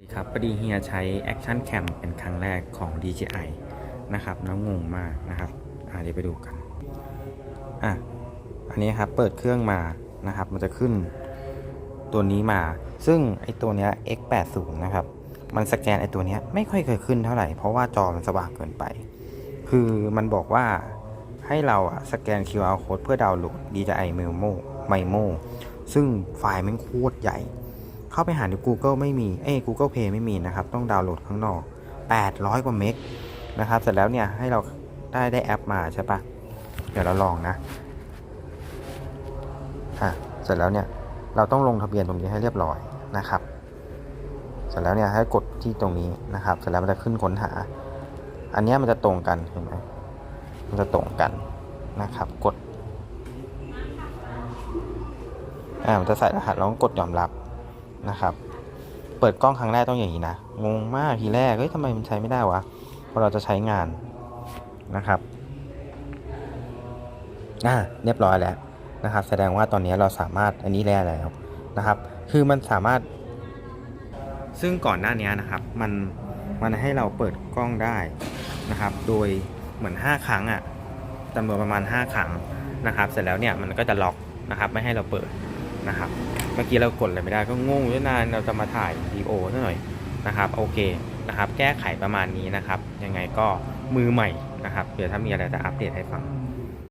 สวัสดีครับพอดีเฮียใช้ Action Cam เป็นครั้งแรกของ DJI นะครับแล้วงงมากนะครับอ่าเดี๋ยวไปดูกันอะอันนี้ครับเปิดเครื่องมานะครับ มันจะขึ้นตัวนี้มา ซึ่งไอตัวเนี้ย X80 นะครับ มันสแกนไอตัวเนี้ยไม่ค่อยเคยขึ้นเท่าไหร่ เพราะว่าจอมันสว่างเกินไป คือมันบอกว่าให้เราอะสแกน QR code เพื่อดาวน์โหลด DJI Memo Mimo ซึ่งไฟล์มันโคตรใหญ่ เข้าไปหาใน Google ไม่มีเอ้ย Google Play ไม่มีนะครับ ต้องดาวน์โหลดข้างนอก 800 กว่าเมกนะครับ เสร็จแล้วเนี่ยให้เราได้ได้แอปมาใช่ปะเดี๋ยวเราลองนะอะเสร็จแล้วเนี่ยเราต้องลงทะเบียนตรงนี้ให้เรียบร้อยนะครับ เสร็จแล้วเนี่ยให้กดที่ตรงนี้นะครับ เสร็จแล้วมันจะขึ้นค้นหา อันนี้มันจะตรงกันเห็นไหมมันจะตรงกันนะครับ กดอ่ามันจะใส่รหัสแล้วกดยอมรับ นะครับ เปิดกล้องครั้งแรกต้องอย่างนี้นะ งงมากทีแรก เฮ้ยทำไมมันใช้ไม่ได้วะ พอเราจะใช้งานนะครับอ่าเรียบร้อยแล้วนะครับ แสดงว่าตอนนี้เราสามารถอันนี้แล้วแล้วนะครับ คือมันสามารถ ซึ่งก่อนหน้านี้นะครับ มันมันให้เราเปิดกล้องได้นะครับ โดยเหมือน 5 ครั้งอะจำนวนประมาณ 5 ครั้งนะครับ เสร็จแล้วเนี่ยมันก็จะล็อกนะครับ ไม่ให้เราเปิด นะครับ เมื่อกี้เรากดอะไรไม่ได้ก็งงอยู่นานเราจะมาถ่ายวิดีโอซะหน่อยนะครับโอเคนะครับ แก้ไขประมาณนี้นะครับ ยังไงก็มือใหม่นะครับ เดี๋ยวถ้ามีอะไรจะอัปเดตให้ฟัง